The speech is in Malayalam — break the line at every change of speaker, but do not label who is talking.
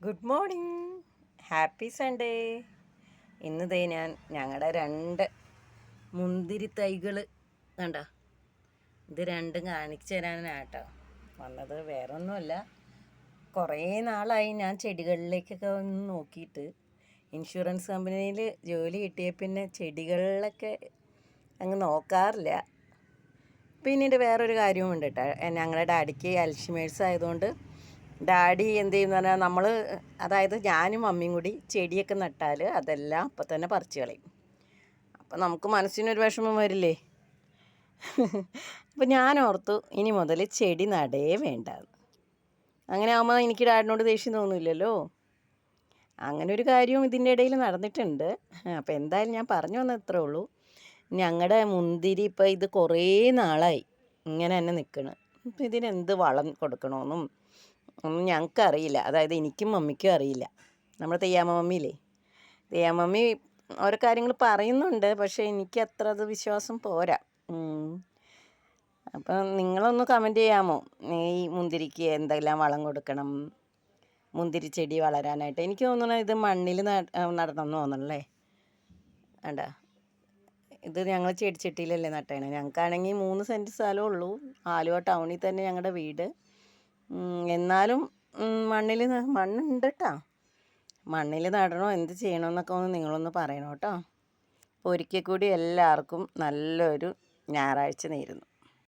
Good morning. Happy Sunday. ഇന്ന് ദേ ഞാൻ ഞങ്ങളുടെ രണ്ട് മുന്തിരി തൈകൾ കണ്ട? ഇത് രണ്ടും കാണിച്ചു തരാനാട്ടോ. വന്നത് വേറെ ഒന്നുമല്ല കുറേ നാളായി ഞാൻ ചെടികളിലേക്കൊക്കെ ഒന്ന് നോക്കിയിട്ട്. ഇൻഷുറൻസ് കമ്പനിയിൽ ജോലി കിട്ടിയ പിന്നെ ചെടികളിലൊക്കെ അങ്ങ് നോക്കാറില്ല. പിന്നീട് വേറൊരു കാര്യവും ഉണ്ട് കേട്ടോ ഞങ്ങളുടെ ഡാഡിക്ക് അൽഷിമേഴ്സ് ആയതുകൊണ്ട് ഡാഡി എന്ത് ചെയ്യുന്ന പറഞ്ഞാൽ നമ്മൾ അതായത് ഞാനും മമ്മിയും കൂടി ചെടിയൊക്കെ നട്ടാൽ അതെല്ലാം അപ്പം തന്നെ പറിച്ച് കളയും. അപ്പം നമുക്ക് മനസ്സിനൊരു വിഷമം വരില്ലേ? അപ്പം ഞാൻ ഓർത്തു ഇനി മുതൽ ചെടി നടേ വേണ്ട. അങ്ങനെ ആകുമ്പോൾ എനിക്ക് ഡാഡിനോട് ദേഷ്യം തോന്നില്ലല്ലോ. അങ്ങനെ ഒരു കാര്യവും ഇതിന്റെ ഇടയിൽ നടന്നിട്ടുണ്ട്. അപ്പോൾ എന്തായാലും ഞാൻ പറഞ്ഞു വന്നത് ഇത്രേ ഉള്ളൂ. ഞങ്ങളുടെ മുന്തിരി ഇപ്പോൾ ഇത് കുറേ നാളായി ഇങ്ങനെ തന്നെ നിൽക്കണം അപ്പം ഇതിനെന്ത് വളം കൊടുക്കണമെന്നും ഒന്നും ഞങ്ങൾക്ക് അറിയില്ല. അതായത് എനിക്കും മമ്മിക്കും അറിയില്ല. നമ്മുടെ തെയ്യാമ്മ മമ്മിയില്ലേ? തെയ്യാമ്മ മമ്മി ഓരോ കാര്യങ്ങൾ പറയുന്നുണ്ട്. പക്ഷേ എനിക്ക് അത്ര അത് വിശ്വാസം പോരാ. അപ്പം നിങ്ങളൊന്ന് കമന്റ് ചെയ്യാമോ? ഈ മുന്തിരിക്ക് എന്തെല്ലാം വളം കൊടുക്കണം? മുന്തിരി ചെടി വളരാനായിട്ട്. എനിക്ക് തോന്നുന്നു ഇത് മണ്ണിൽ നടണം എന്ന് തോന്നണല്ലേ വേണ്ട ഇത് ഞങ്ങൾ ചെടിച്ചട്ടിയിലല്ലേ നട്ടേണേ ഞങ്ങൾക്കാണെങ്കിൽ മൂന്ന് സെന്റ് സ്ഥലമേ ഉള്ളൂ. ആലുവ ടൗണിൽ തന്നെ ഞങ്ങളുടെ വീട്. എന്നാലും മണ്ണിൽ മണ്ണുണ്ട് കേട്ടോ മണ്ണിൽ നടണോ എന്ത് ചെയ്യണമെന്നൊക്കെ ഒന്ന് നിങ്ങളൊന്ന് പറയണം കേട്ടോ ഒരിക്കൽ കൂടി എല്ലാവർക്കും നല്ലൊരു ഞായറാഴ്ച നേരുന്നു.